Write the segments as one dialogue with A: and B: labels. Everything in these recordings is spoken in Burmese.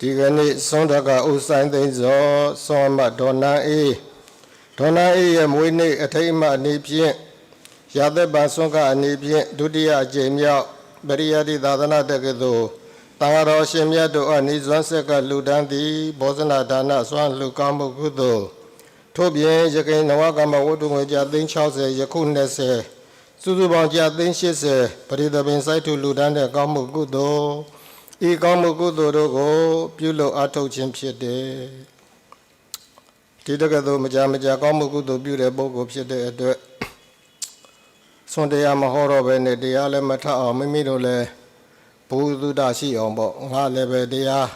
A: ဒီကနေ့သွန်တကဥဆိုင်သိန်းစောသွန်အမတ်ဒေါ်နန်အေးဒေါ်နန်အေးရဲ့မွေးနေ့အထိမ်းအမှတ်အနေဖြင့်ရာသက်ပန်သွန်ကအနေဖြင့်ဒုတိယအကြိမ်မြောက်ပရိယတိသာသနာတက္ကသိုလ်တန်ဃာတော်ရှင်မြတ်တို့အနိဇွမ်းဆက်ကလူတန်းသည်ဘောဇနာဒါနစွမ်းလူကောင်းမှုကုသိုလ်ထို့ပြင်ယခင်နဝကမ္မဝတ္ထုငွေကျသိန်း60ယခု20စုစုပေါင်းကျသိန်း80ပရိသပင်စိုက်ထုလူတန်းတဲ့ကောင်းမှုကုသိုလ် ဤကောင်းမှုကုသိုလ်တို့ကို ပြုလုပ်အားထုတ်ခြင်းဖြစ်တယ်ဒီတက္ကသိုလ်မကြာမကြာကောင်းမှုကုသိုလ်ပြုတဲ့ပုဂ္ဂိုလ်ဖြစ်တဲ့အတွက်ဆွန်တရားမဟောတော့ဘဲနဲ့တရားလည်းမထအောင်မိမိတို့လည်းဘုသူတရှိအောင်ပေါ့ငါလည်းပဲတရား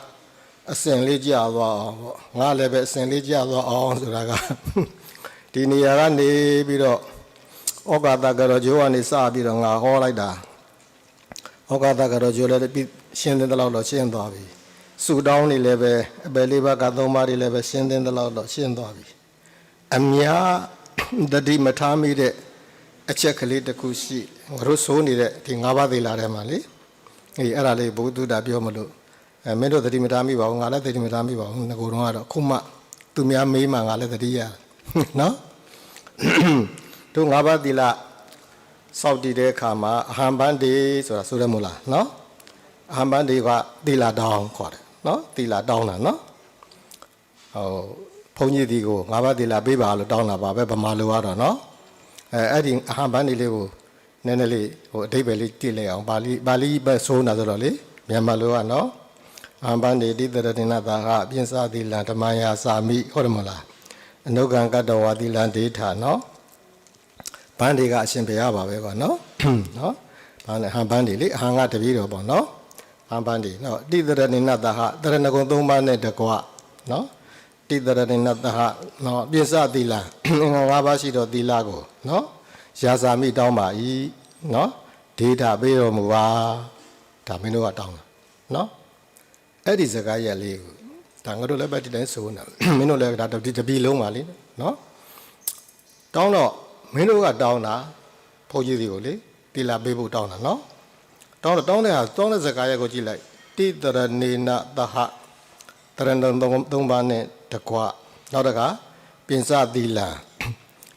A: အစဉ်လေးကြသွားအောင်ပေါ့ငါလည်းပဲအစဉ်လေးကြသွားအောင်ဆိုတာကဒီနေရာကနေပြီးတော့ဩကာသကရောဂျိုးကနေစပြီးတော့ငါဟောလိုက်တာ ဩကာသကရောဂျိုးလည်းပြီးရှင်းတဲ့လောက်တော့ရှင်းသွားပြီဆူတောင်းနေလည်းပဲအပယ်လေးပါးကသုံးပါးတွေလည်းပဲရှင်းတဲ့လောက်တော့ရှင်းသွားပြီအများတတိမထားမိတဲ့အချက်ကလေးတစ်ခုရှိငါတို့စိုးနေတဲ့ဒီ၅ပါးသေးလာထဲမှာလေအေးအဲ့ဒါလေးဘုသူတာပြောမလို့အဲမင်းတို့တတိမထားမိပါဘူးငါလည်းတတိမထားမိပါဘူးငကိုတော့ကတော့ခုမှသူများမေးမှငါလည်းတတိရနော်တို့၅ပါးသီလ စောက်တည်တဲ့အခါမှာအဟံပန်းတေဆိုတာဆိုရမို့လားနော်အဟံပန်းတေကသီလတောင်းခေါ်တယ်နော်သီလတောင်းတာနော်ဟိုဘုန်းကြီးဒီကို၅ပါးသီလပေးပါလို့တောင်းတာပါပဲဗမာလိုကတော့နော်အဲအဲ့ဒီအဟံပန်းတေလေးကိုနည်းနည်းလေးဟိုအတိပ္ပယ်လေးတည်လိုက်အောင်ပါဠိပါဠိပဲဆိုးတာဆိုတော့လေမြန်မာလိုကနော်အဟံပန်းတေတိတရတိနတာကအပြင်စသီလဓမ္မယာစာမိဟုတ်တယ်မလားအနုကံကတ္တဝါသီလဒေထာနော် ဘန်းတွေကအရှင်ဘုရားပါပဲကွာနော်နော်ဘာလဲဟန်ဘန်းတွေလေအဟံကတပည့်တော်ပေါ့နော်ဟန်ဘန်းတွေနော်တိတရတိနတာဟတရဏဂုံသုံးပါးနဲ့တကွနော်တိတရတိနတာဟနော်အပြင်စသီလအင်္ဂါ၅ပါးရှိတော့သီလကိုနော်ရာဇာမိတောင်းပါဤနော်ဒေတာပေးတော်မူပါဒါမင်းတို့ကတောင်းတာနော်အဲ့ဒီစကားရက်လေးကိုဒါငါတို့လည်းပဲဒီတိုင်းဆိုနေတာမင်းတို့လည်းဒါတပီတပီလုံးပါလေနော်တောင်းတော့ မင်းတို့ကတောင်းတာဘုန်းကြီးတွေကိုလေတိလာပေးဖို့တောင်းတာနော်တောင်းတော့တောင်းတဲ့ဟာတောင်းတဲ့စကားရက်ကိုကြည့်လိုက်တိတရနေနသဟတရဏံသုံးပါးနဲ့တကွနောက်တကပြင်စသီလ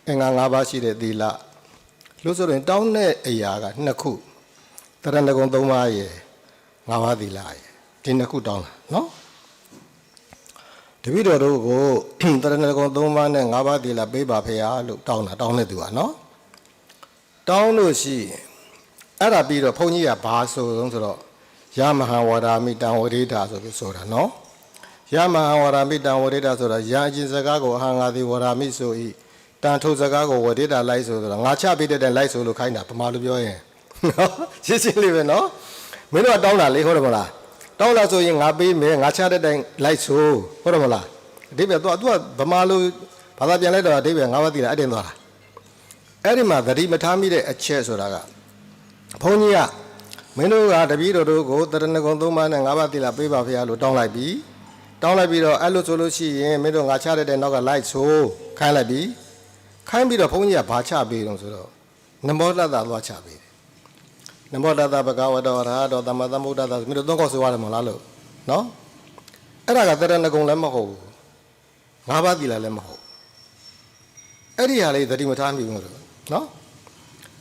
A: အင်္ဂါ၅ပါးရှိတဲ့သီလလို့ဆိုရင်တောင်းတဲ့အရာကနှစ်ခုတရဏဂုံ၃ပါးရယ်၅ပါးသီလရယ်ဒီနှစ်ခုတောင်းတာနော် တပည့်တော်တို့ကိုတရဏဂုံ၃ပါးနဲ့၅ပါးသီလပေးပါဖေရလို့တောင်းတာတောင်းတဲ့သူကနော်တောင်းလို့ရှိရင်အဲ့ဒါပြီးတော့ဘုန်းကြီးကဘာဆိုဆုံးဆိုတော့ယမဟာဝါဒာမိတံဝရိဒာဆိုပြီးဆိုတာနော်ယမဟာဝါဒာမိတံဝရိဒာဆိုတာယာအချင်းစကားကိုအဟံငါသည်ဝါဒာမိဆိုဤတန်ထုတ်စကားကိုဝရိဒာလိုက်ဆိုတော့ငါချပေးတဲ့တဲ့လိုက်ဆိုလို့ခိုင်းတာဗမာလိုပြောရင်နော်ရှင်းရှင်းလေးပဲနော်မင်းတို့ကတောင်းတာလေဟုတ်တယ်မလား တောင်းလာဆိုရင်ငါပေးမယ်ငါချတဲ့တိုင်လိုက်ဆိုဟုတ်တယ်မလားအတိပ္ပယ်သူကသူကဗမာလိုဘာသာပြန်လိုက်တော့အတိပ္ပယ်ငါးပါးတည်တာအတင်းသွားတာအဲ့ဒီမှာသတိမထားမိတဲ့အချက်ဆိုတာကဘုန်းကြီးကမင်းတို့ကတပည့်တော်တို့ကိုတရဏဂုံသုံးပါးနဲ့ငါးပါးတည်လာပေးပါဖေရလို့တောင်းလိုက်ပြီတောင်းလိုက်ပြီးတော့အဲ့လိုဆိုလို့ရှိရင်မင်းတို့ငါချတဲ့တိုင်နောက်ကလိုက်ဆိုခိုင်းလိုက်ပြီခိုင်းပြီးတော့ဘုန်းကြီးကဘာချပေးတော့ဆိုတော့နမောတတ္တသွားချပေးတယ် နမောတတ္တဘဂဝတောရဟတောသမ္မာသမ္ဗုဒ္ဓတ္တမင်းတို့သုံးခေါက်ဆိုရတယ်မလားလို့နော်အဲ့ဒါကတရဏဂုံလည်းမဟုတ်ဘူးငါးပါးတည်လာလည်းမဟုတ်အဲ့ဒီဟာလေးသတိမထားမိဘူးလို့နော်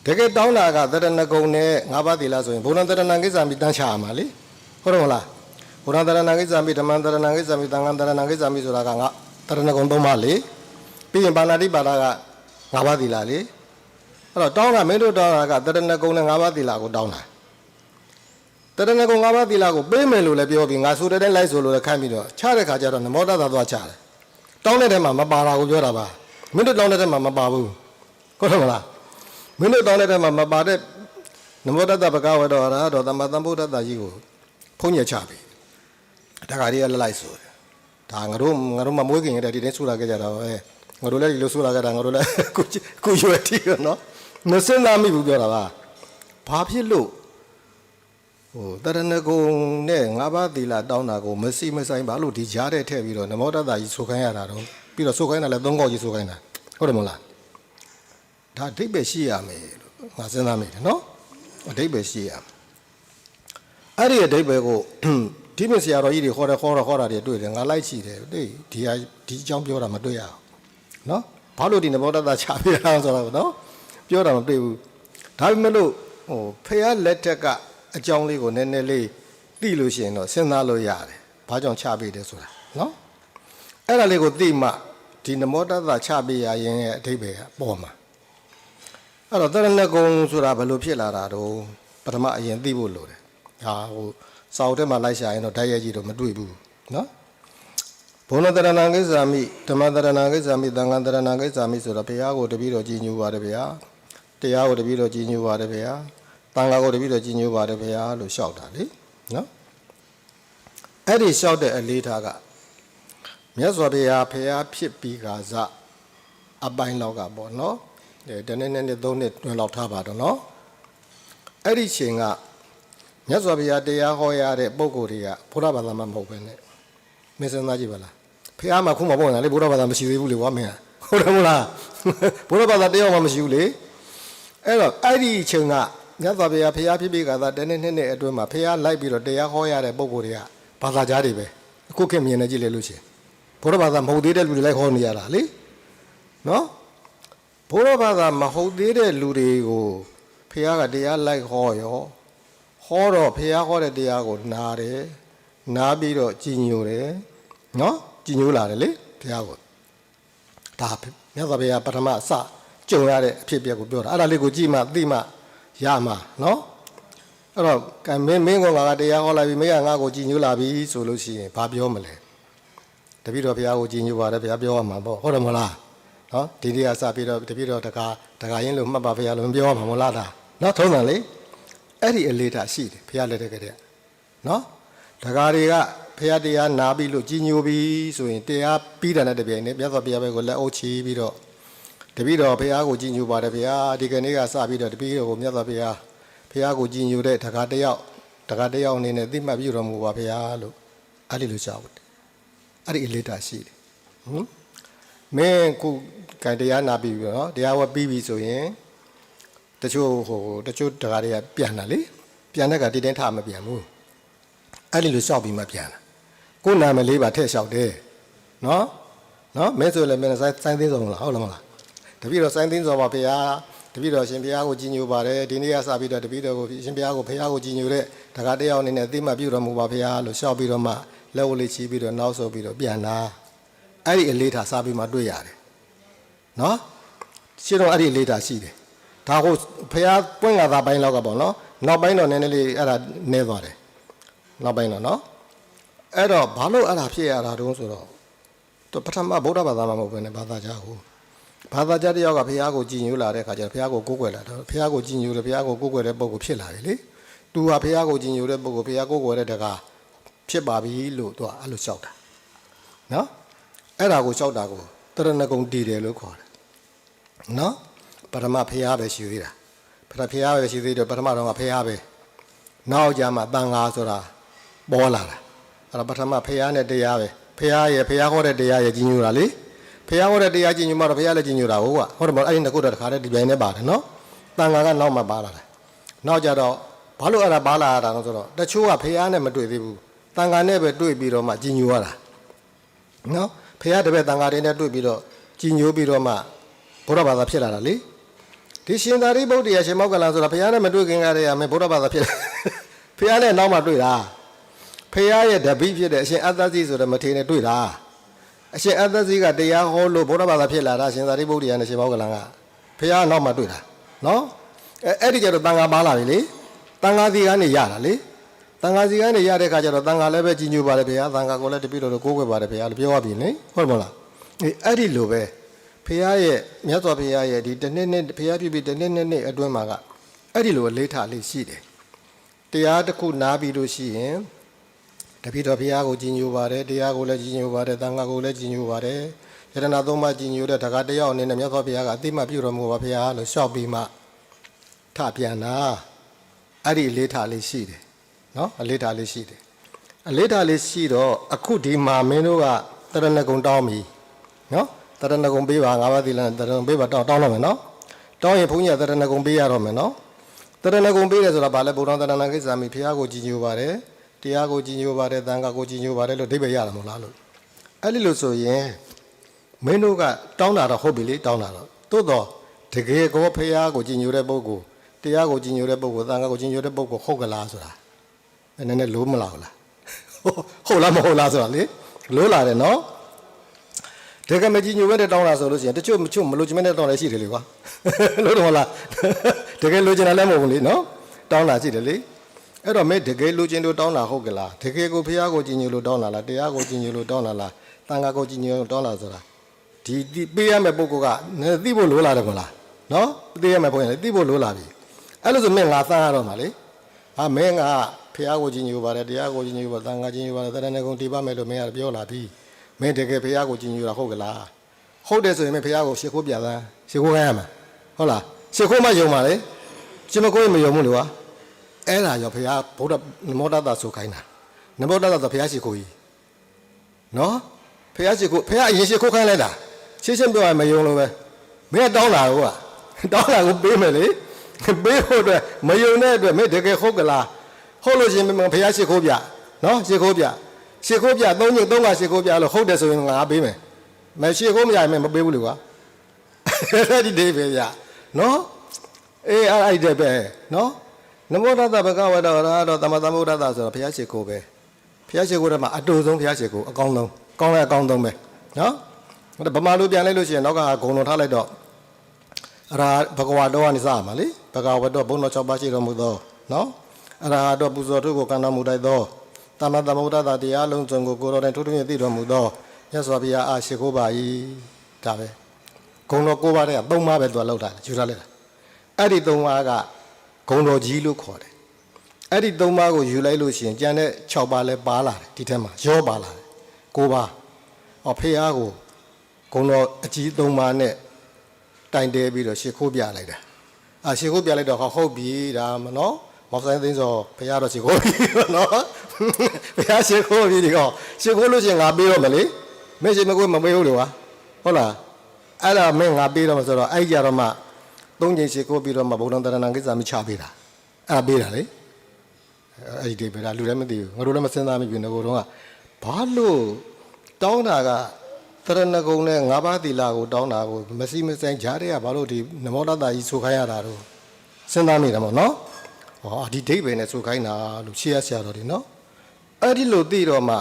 A: တကယ်တောင်းတာကတရဏဂုံနဲ့ငါးပါးတည်လာဆိုရင်ဘုရားတရဏကိစ္စမိတန်းချရမှာလေဟုတ်တယ်မလားဘုရားတရဏကိစ္စမိဓမ္မတရဏကိစ္စမိသံဃာတရဏကိစ္စမိဆိုတာကငါတရဏဂုံသုံးပါလေပြီးရင်ဘာနာတိပါဒကငါးပါးတည်လာလေ အဲ့တော့တောင်းတာမင်းတို့တောင်းတာကတရဏဂုံနဲ့ငါးပါးတည်လာကိုတောင်းတာတရဏဂုံငါးပါးတည်လာကိုပေးမယ်လို့လည်းပြောပြီးငါဆိုတဲ့တိုင်းလိုက်ဆိုလို့လည်းခိုင်းပြီးတော့ချတဲ့ခါကျတော့နမောတသာသွားချတယ်တောင်းတဲ့ထဲမှာမပါတာကိုပြောတာပါမင်းတို့တောင်းတဲ့ထဲမှာမပါဘူးဟုတ်တယ်မလားမင်းတို့တောင်းတဲ့ထဲမှာမပါတဲ့နမောတတဘဂဝတောရဟတောသမ္မာသမ္ဗုဒ္ဓတ္တကြီးကိုဖုံးညက်ချပြီတခါတည်းကလိုက်ဆိုတယ်ဒါငါတို့ငါတို့မမွေးခင်ရတဲ့ဒီတိုင်းဆိုတာခဲ့ကြတာပဲငါတို့လည်းဒီလိုဆိုတာခဲ့တာငါတို့လည်းကုကုရွယ်တီးနော် မစင်သားမိဘူးပြောတာပါဘာဖြစ်လို့ဟိုတရဏဂုံနဲ့ငါးပါးသီလတောင်းတာကိုမစီမဆိုင်ဘာလို့ဒီကြားတဲ့ထည့်ပြီးတော့နမောတတ္တကြီးဆိုခိုင်းရတာတော့ပြီးတော့ဆိုခိုင်းတာလည်းသုံးခေါက်ကြီးဆိုခိုင်းတာဟုတ်တယ်မလားဒါအဓိပ္ပာယ်ရှိရမယ်လို့ငါစဉ်းစားမိတယ်နော်အဓိပ္ပာယ်ရှိရမယ်အဲ့ဒီအဓိပ္ပာယ်ကိုဒီမဆရာတော်ကြီးတွေခေါ်တယ်ခေါ်တော့ခေါ်တာတွေတွေ့တယ်ငါလိုက်ချီတယ်တိဒီဟာဒီအကြောင်းပြောတာမတွေ့ရအောင်နော်ဘာလို့ဒီနဘောတတချပြရအောင်ဆိုတော့နော် ပြောတာမတွေ့ဘူးဒါပေမဲ့လို့ဟိုဖះလက်ထက်ကအကြောင်းလေးကိုနည်းနည်းလေးသိလို့ရှိရင်တော့စဉ်းစားလို့ရတယ်ဘာကြောင့်ချပြတယ်ဆိုတာနော်အဲ့ဒါလေးကိုသိမှဒီနမောတတချပြရရင်ရဲ့အဓိပ္ပာယ်ကပေါ်မှာအဲ့တော့တရဏဂုံဆိုတာဘယ်လိုဖြစ်လာတာတော့ပထမအရင်သိဖို့လိုတယ်ဟာဟိုစာအုပ်ထဲမှာလိုက်ရှာရင်တော့ဓာတ်ရိုက်ကြည့်တော့မတွေ့ဘူးနော်ဘုံတရဏံကိစ္ဆာမိဓမ္မတရဏံကိစ္ဆာမိသံဃာတရဏံကိစ္ဆာမိဆိုတော့ဘုရားကိုတပည့်တော်ကြည်ညိုပါတယ်ဗျာ တရားကိုတပည့်တော်ကြည်ညိုပါတယ်ဗျာတန်ဃာကိုတပည့်တော်ကြည်ညိုပါတယ်ဗျာလို့လျှောက်တာလေနော်အဲ့ဒီလျှောက်တဲ့အလေးထားကမြတ်စွာဘုရားဖရာဖြစ်ပြီးကစားအပိုင်းလောက်ကပေါ့နော်ဒီနေ့နေ့နဲ့သုံးနှစ်တွင်လောက်ထားပါတော့နော်အဲ့ဒီချိန်ကမြတ်စွာဘုရားတရားဟောရတဲ့ပုံကိုယ်တွေကဘုရားဘာသာမှမဟုတ်ပဲနဲ့မင်းစဉ်းစားကြည့်ပါလားဖရာမှခုမှပေါ့နော်လေဘုရားဘာသာမရှိသေးဘူးလေကွာမင်းဟုတ်တယ်မလားဘုရားဘာသာတရားမှမရှိဘူးလေ အဲ့တော့အဲ့ဒီချိန်ကမြတ်စွာဘုရားဖရာဖြစ်ပြီးကစားတနေ့နှစ်နှစ်အတွင်းမှာဖရာလိုက်ပြီးတော့တရားဟောရတဲ့ပုံကိုယ်တွေကဘာသာကြားတွေပဲအခုခေတ်မြင်နေကြည့်လေလို့ရှိရင်ဘုရားဘာသာမဟုတ်သေးတဲ့လူတွေလိုက်ဟောနေရတာလေနော်ဘုရားဘာသာမဟုတ်သေးတဲ့လူတွေကိုဖရာကတရားလိုက်ဟောရောဟောတော့ဖရာဟောတဲ့တရားကိုနားတယ်နားပြီးတော့ကြည်ညိုတယ်နော်ကြည်ညိုလာတယ်လေဖရာကိုဒါမြတ်စွာဘုရားပထမအစ ကြုံရတဲ့အဖြစ်အပျက်ကိုပြောတာအဲ့ဒါလေးကိုကြည့်မှသိမှရမှာနော်အဲ့တော့ကဲမင်းမင်းကငါကတရားဟောလိုက်ပြီမင်းကငါ့ကိုကြည်ညိုလာပြီဆိုလို့ရှိရင်ဘာပြောမလဲတပည့်တော်ဘုရားကိုကြည်ညိုပါတယ်ဘုရားပြောရမှာပေါ့ဟုတ်တယ်မဟုတ်လားနော်ဒီနေ့ကစပြီးတော့တပည့်တော်တကာတကာရင်းလို့မှတ်ပါဘုရားလို့မပြောရမှာမဟုတ်လားဒါနော်ထုံးတယ်လေအဲ့ဒီအလေးထားရှိတယ်ဘုရားလက်ထက်ကတည်းကနော်တကာတွေကဘုရားတရားနာပြီးလို့ကြည်ညိုပြီဆိုရင်တရားပြီးတယ်နဲ့တပြိုင်နက်မြတ်စွာဘုရားဘက်ကိုလက်အုပ်ချီပြီးတော့ တပည့်တော်ဘုရားကိုကြည်ညိုပါတယ်ဘုရားဒီကနေ့ကစပြီးတော့တပည့်တော်ကိုမြတ်စွာဘုရားဘုရားကိုကြည်ညိုတဲ့တကာတယောက်တကာတယောက်အနေနဲ့သိမှတ်ပြုတော်မူပါဘုရားလို့အဲ့ဒီလိုကြောက်တယ်အဲ့ဒီအလေးထားရှိတယ်ဟင်မင်းခုကံတရားနာပြီးပြီနော်တရားဝတ်ပြီးပြီဆိုရင်တချို့ဟိုတချို့တကာတွေကပြန်တာလေပြန်တဲ့ကတည်တင်းထမပြန်ဘူးအဲ့ဒီလိုလျှောက်ပြီးမှပြန်တာကိုယ်နာမည်လေးပါထည့်လျှောက်တယ်နော်နော်မဲဆိုလည်းမင်းဆိုင်ဆိုင်သေးဆုံးလားဟုတ်လားမလား တပည့်တော်ဆိုင်သေးဆုံးပါဘုရားတပည့်တော်ရှင်ဘုရားကိုကြည်ညိုပါတယ်ဒီနေ့ကစပြီးတော့တပည့်တော်ကိုရှင်ဘုရားကိုဘုရားကိုကြည်ညိုတဲ့တကာတယောက်အနေနဲ့သိမှပြုတော်မူပါဘုရားလို့လျှောက်ပြီးတော့မှလက်ဝလေးချီပြီးတော့နောက်ဆုပ်ပြီးတော့ပြန်လာအဲ့ဒီအလေးထားစားပြီးမှတွေ့ရတယ်နော်ရှင်းတော့အဲ့ဒီအလေးထားရှိတယ်ဒါကိုဘုရားပွင့်လာတာပိုင်းလောက်ကပေါ့နော်နောက်ပိုင်းတော့နည်းနည်းလေးအဲ့ဒါနည်းသွားတယ်နောက်ပိုင်းတော့နော်အဲ့တော့ဘာလို့အဲ့ဒါဖြစ်ရတာတုံးဆိုတော့ပထမဗုဒ္ဓဘာသာမှာမဟုတ်ဘဲနဲ့ဘာသာကြားကို ဘာသာကြားတယောက်ကဘုရားကိုကြည်ညိုလာတဲ့ခါကျတော့ဘုရားကိုကိုးကွယ်လာတော့ဘုရားကိုကြည်ညိုတယ်ဘုရားကိုကိုးကွယ်တဲ့ပုံကိုဖြစ်လာတယ်လေသူဟာဘုရားကိုကြည်ညိုတဲ့ပုံကိုဘုရားကိုးကွယ်တဲ့တကားဖြစ်ပါပြီလို့သူကအဲ့လိုလျှောက်တာနော်အဲ့ဒါကိုလျှောက်တာကိုတရဏဂုံတည်တယ်လို့ခေါ်တယ်နော်ပထမဘုရားပဲရှိသေးတာပထမဘုရားပဲရှိသေးတယ်ပထမတော့ကဘုရားပဲနောက်ကြမှာတန်ဃာဆိုတာပေါ်လာတာအဲ့တော့ပထမဘုရားနဲ့တရားပဲဘုရားရဲ့ဘုရားဟောတဲ့တရားရဲ့ကြီးညိုတာလေ ဘုရားဟောတဲ့တရားကြီးညိုမှတော့ဘုရားလည်းကြီးညိုတာဟုတ်ကဟုတ်တယ်မဟုတ်အဲ့ဒီနှစ်ခုတော့တခါတည်းဒီပြိုင်နဲ့ပါတယ်နော်တန်ဃာကနောက်မှပါလာတယ်နောက်ကြတော့ဘာလို့အဲ့ဒါပါလာရတာလဲဆိုတော့တချို့ကဘုရားနဲ့မတွေ့သေးဘူးတန်ဃာနဲ့ပဲတွေ့ပြီးတော့မှကြီးညိုရတာနော်ဘုရားတပည့်တန်ဃာတွေနဲ့တွေ့ပြီးတော့ကြီးညိုပြီးတော့မှဘုရားဘာသာဖြစ်လာတာလေဒီရှင်သာရိပုတ္တရာရှင်မောက္ကလန်ဆိုတာဘုရားနဲ့မတွေ့ခင်ကတည်းကမင်းဘုရားဘာသာဖြစ်ဘုရားနဲ့နောက်မှတွေ့တာဖះရဲ့တပိဖြစ်တဲ့အရှင်အတ္တစီဆိုတဲ့မထေရနဲ့တွေ့တာ အရှင်အတ္တစီကတရားဟောလို့ဘုရားဘာသာဖြစ်လာတာရှင်သာရိပုတ္တရာနဲ့ရှင်မောက္ကလန်ကဖះနောက်မှတွေ့တာနော်အဲအဲ့ဒီကျတော့တန်ဃာပါလာပြီလေတန်ဃာစီကနေရတာလေတန်ဃာစီကနေရတဲ့ခါကျတော့တန်ဃာလည်းပဲကြီးညိုပါတယ်ဗျာတန်ဃာကိုလည်းတပိတော်ကိုကိုးကွယ်ပါတယ်ဗျာလို့ပြောရပြီလေဟုတ်မလားအေးအဲ့ဒီလိုပဲဖះရဲ့မြတ်စွာဘုရားရဲ့ဒီတစ်နှစ်နှစ်ဖះပြပြတစ်နှစ်နှစ်နှစ်အတွင်းမှာကအဲ့ဒီလိုအလေးထားလေးရှိတယ်တရားတစ်ခုနားပြီးလို့ရှိရင် တပိတော်ဘုရားကိုကြီးညိုပါတယ်တရားကိုလည်းကြီးညိုပါတယ်တန်ခါကိုလည်းကြီးညိုပါတယ်ယတနာသုံးပါးကြီးညိုတဲ့တခါတယောက်အနေနဲ့မြတ်စွာဘုရားကအသိမှပြုတော်မူပါဘုရားလို့လျှောက်ပြီးမှထပြန်တာအဲ့ဒီအလေးထားလေးရှိတယ်နော်အလေးထားလေးရှိတယ်အလေးထားလေးရှိတော့အခုဒီမှာမင်းတို့ကတရဏဂုံတောင်းပြီနော်တရဏဂုံပေးပါငါးပါးသီလနဲ့တရဏဂုံပေးပါတောင်းတောင်းတော့မယ်နော်တောင်းရင်ဘုန်းကြီးကတရဏဂုံပေးရတော့မယ်နော်တရဏဂုံပေးတယ်ဆိုတာဘာလဲဘုရားတရဏကိစ္စမိဘုရားကိုကြည်ညိုပါတယ် တရားကိုကြည်ညိုပါတယ်တန်ခါကိုကြည်ညိုပါတယ်လို့အဓိပ္ပာယ်ရတာမဟုတ်လားလို့အဲ့ဒီလို့ဆိုရင်မင်းတို့ကတောင်းတာတော့ဟုတ်ပြီလေတောင်းတာတော့သို့တော့တကယ်ကိုဖရာကိုကြည်ညိုတဲ့ပုဂ္ဂိုလ်တရားကိုကြည်ညိုတဲ့ပုဂ္ဂိုလ်တန်ခါကိုကြည်ညိုတဲ့ပုဂ္ဂိုလ်ဟုတ်ကလားဆိုတာနည်းနည်းလို့မလားဟုတ်လားဟုတ်လားမဟုတ်လားဆိုတာလေလို့လာတယ်နော်တကယ်မကြည့်ညိုပဲတဲ့တောင်းတာဆိုလို့ရှိရင်တချို့မချို့မလို့ချင်မဲ့တဲ့တောင်းလည်းရှိတယ်လေကွာလို့တော့မလားတကယ်လိုချင်တာလည်းမဟုတ်ဘူးလေနော်တောင်းတာရှိတယ်လေ အဲ့တော့မဲတကယ်လိုချင်လို့တောင်းတာဟုတ်ကလားတကယ်ကိုဖះကိုကြည်ညိုလို့တောင်းတာလားတရားကိုကြည်ညိုလို့တောင်းတာလားတန်ခါကိုကြည်ညိုလို့တောင်းတာဆိုတာဒီဒီပေးရမယ့်ပုဂ္ဂိုလ်ကနည်းသိဖို့လိုလာတယ်မလားနော်သိရမယ့်ပုံရင်သိဖို့လိုလာပြီအဲ့လိုဆိုမင်းငါသမ်းရတော့မှာလေဟာမင်းကဖះကိုကြည်ညိုပါတယ်တရားကိုကြည်ညိုပါတန်ခါကြည်ညိုပါတယ်တရဏဂုံတိပါမယ်လို့မင်းကပြောလာပြီမင်းတကယ်ဖះကိုကြည်ညိုတာဟုတ်ကလား ဟုတ်တယ်ဆိုရင်မင်းဖះကိုရှ िख ိုးပြသန်းရှ िख ိုးခိုင်းရမှာဟုတ်လားရှ िख ိုးမှယုံပါလေရှင်မကိုမယုံဘူးလေကွာ အဲ့ဒါရောဘုရားဗုဒ္ဓနမောတတဆိုခိုင်းတာနမောတတဆိုဘုရားရှိခိုးကြီးနော်ဘုရားရှိခိုးဘုရားအရင်ရှိခိုးခိုင်းလိုက်တာရှင်းရှင်းပြောရမယုံလို့ပဲမင်းကတောင်းလာတော့တောင်းလာကိုပေးမယ်လေပေးဖို့အတွက်မယုံတဲ့အတွက်မင်းတကယ်ဟုတ်ကလားဟုတ်လို့ရှင်မင်းဘုရားရှိခိုးပြနော်ရှိခိုးပြရှိခိုးပြသုံးညသုံးကရှိခိုးပြလို့ဟုတ်တယ်ဆိုရင်ငါပေးမယ်မရှိခိုးမရရင်မပေးဘူးလေကွာအဲ့ဒါဒီဒေးပဲဗျနော်အေးအဲ့အဲ့ဒီပဲနော် နမောတတဘဂဝတရဟတောသမသမုဒ္ဒတဆိုတော့ဘုရားရှိခိုးပဲဘုရားရှိခိုးတဲ့မှာအတူဆုံးဘုရားရှိခိုးအကောင်းဆုံးကောင်းလဲအကောင်းဆုံးပဲနော်ဗမာလူပြန်လိုက်လို့ရှိရင်နောက်ကဂုံလုံးထားလိုက်တော့အရာဘဂဝတောကနေစရမှာလေဘဂဝတောဘုန်းတော်၆ပါးရှိတော်မူသောနော်အရာတော့ပူဇော်ထုကိုကံတော်မူတိုက်သောသမသမုဒ္ဒတတရားလုံးစုံကိုကိုယ်တော်တိုင်ထုထုမြတ်သိတော်မူသောမြတ်စွာဘုရားအားရှိခိုးပါ၏ဒါပဲဂုံတော်ကိုးပါးတဲ့ကသုံးပါးပဲသူကလောက်တာယူထားလိုက်တာအဲ့ဒီသုံးပါးက ဂုံတော်ကြီးလို့ခေါ်တယ်အဲ့ဒီသုံးပါးကိုယူလိုက်လို့ရှိရင်ကျန်တဲ့6ပါးလဲပါလာတယ်ဒီထဲမှာရောပါလာတယ်ကိုးပါးဟောဖေအားကိုဂုံတော်အကြီးသုံးပါးနဲ့တိုင်တဲပြီးတော့ရှ िख ိုးပြလိုက်တာအာရှ िख ိုးပြလိုက်တော့ဟောဟုတ်ပြီဒါမနော်မောင်ဆိုင်သိန်းစောဘုရားတော့ရှ िख ိုးပြီနော်ဘုရားရှ िख ိုးပြီဒီကောင်ရှ िख ိုးလို့ရှိရင်ငါပေးတော့မလေ မင်းရှိမကိုမမေးဘူးလေကွာဟုတ်လားအဲ့ဒါမင်းငါပေးတော့မဆိုတော့အဲ့ကြတော့မှ သုံးချိန်ရှိကိုပြီးတော့မှဘုံတော်တရဏံကိစ္စမချပေးတာအဲ့ဒါပေးတာလေအဲ့ဒီပေးတာလူလည်းမသိဘူးငါတို့လည်းမစဉ်းစားမိဘူးငကိုတော့ကဘာလို့တောင်းတာကတရဏဂုံနဲ့ငါးပါးသီလကိုတောင်းတာကိုမစီမဆိုင်ကြားတဲ့ကဘာလို့ဒီနမောတတကြီးဆိုခိုင်းရတာတော့စဉ်းစားမိတယ်မို့နော်ဟောဒီဒိဗေနဲ့ဆိုခိုင်းတာလို့ရှေ့ရဆရာတော်ဒီနော်အဲ့ဒီလိုသိတော့မှဩ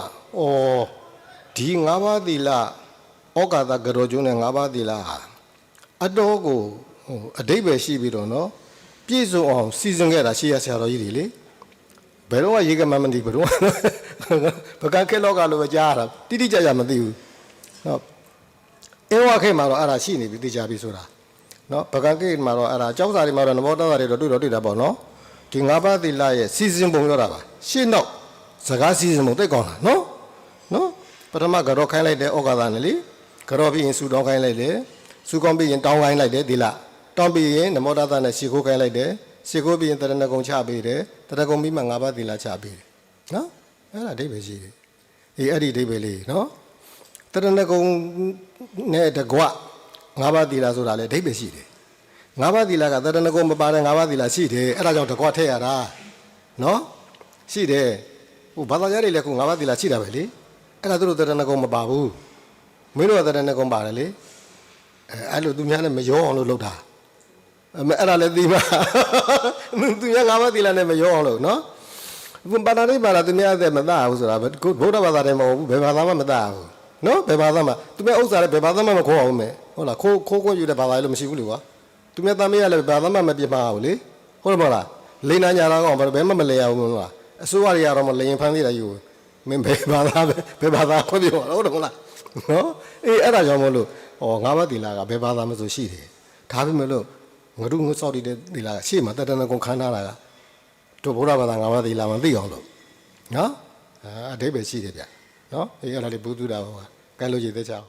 A: ဒီ၅ပါးသီလဩကာသကရောကျုံးနဲ့၅ပါးသီလဟာအတော်ကို ဟိုအတိတ်ပဲရှိပြီးတော့နော်ပြည့်စုံအောင်စီစဉ်ခဲ့တာရှိရဆရာတော်ကြီးတွေလေဘယ်တော့ရေကမမသိဘယ်တော့ဘကခဲလောကလိုပဲကြားရတာတိတိကျကျမသိဘူးနော်အင်းဝခဲမှာတော့အဲ့ဒါရှိနေပြီသိကြပြီဆိုတာနော်ဘကခဲမှာတော့အဲ့ဒါကြောက်စာတွေမှာတော့နမောတစာတွေတော့တွေ့တော့တွေ့တာပေါ့နော်ဒီ၅ပါးသီလရဲ့စီစဉ်ပုံပြောတာပါရှင်းတော့စကားစီစဉ်ပုံတိတ်ကောင်းတာနော်နော်ပထမကတော့ခိုင်းလိုက်တယ်ဩကာသနဲ့လေကတော့ပြီးရင်ဆူတောင်းခိုင်းလိုက်တယ်ဆူကောင်းပြီးရင်တောင်းခိုင်းလိုက်တယ်ဒီလား တောင်းပြီးရင်နမောတသနဲ့ရှ िख ိုးခိုင်းလိုက်တယ်ရှ िख ိုးပြီးရင်တရဏဂုံချပေးတယ်တရဏဂုံပြီးမှ၅ပါးသီလချပေးတယ်နော်အဲ့ဒါအဓိပ္ပာယ်ရှိတယ်အေးအဲ့ဒီအဓိပ္ပာယ်လေးနော်တရဏဂုံနဲ့တကွ၅ပါးသီလဆိုတာလေအဓိပ္ပာယ်ရှိတယ်၅ပါးသီလကတရဏဂုံမပါတဲ့၅ပါးသီလရှိတယ်အဲ့ဒါကြောင့်တကွထည့်ရတာနော်ရှိတယ်ဟိုဘာသာကြားတွေလည်းခု၅ပါးသီလရှိတာပဲလေအဲ့ဒါသူတို့တရဏဂုံမပါဘူးမင်းတို့ကတရဏဂုံပါတယ်လေအဲအဲ့လိုသူများလည်းမရောအောင်လို့လုပ်တာ အမေအဲ့ဒါလည်းသိမှာသူများငါးပါးသီလနဲ့မရောအောင်လို့နော်ဘုဘာသာလေးပါလားသူများတဲ့မသားဘူးဆိုတာဘုဗုဒ္ဓဘာသာတွေမဟုတ်ဘူးဘယ်ဘာသာမှမသားဘူးနော်ဘယ်ဘာသာမှသူများဥစ္စာလည်းဘယ်ဘာသာမှမခေါ်အောင်မယ်ဟုတ်လားခိုးခိုးခွင့်ယူတဲ့ဘာသာလည်းမရှိဘူးလေကွာသူများသားမရလည်းဘာသာမှမပြစ်မှာဘူးလေဟုတ်တယ်မဟုတ်လားလိန်နာညာတော့ဘယ်မှမလဲရဘူးမလားအစိုးရတွေကတော့မလိန်ဖမ်းသေးတာယူမင်းဘယ်ဘာသာပဲဘယ်ဘာသာခွင့်ပြောတော့ဟုတ်တယ်မလားနော်အေးအဲ့ဒါကြောင့်မလို့ဟောငါးပါးသီလကဘယ်ဘာသာမဆိုရှိတယ်ဒါပေမဲ့လို့ ငါတို့ငါစောက်တည်တဲ့သီလကရှေ့မှာတတနကုံခန်းထားတာကတို့ဗုဒ္ဓဘာသာငါးပါးသီလမှသိအောင်လို့နော်အာအတိတ်ပဲရှိတယ်ဗျနော်အေးအဲ့ဒါလေးဘုသူတာဟောကဲလို့ရည်သေးချအောင်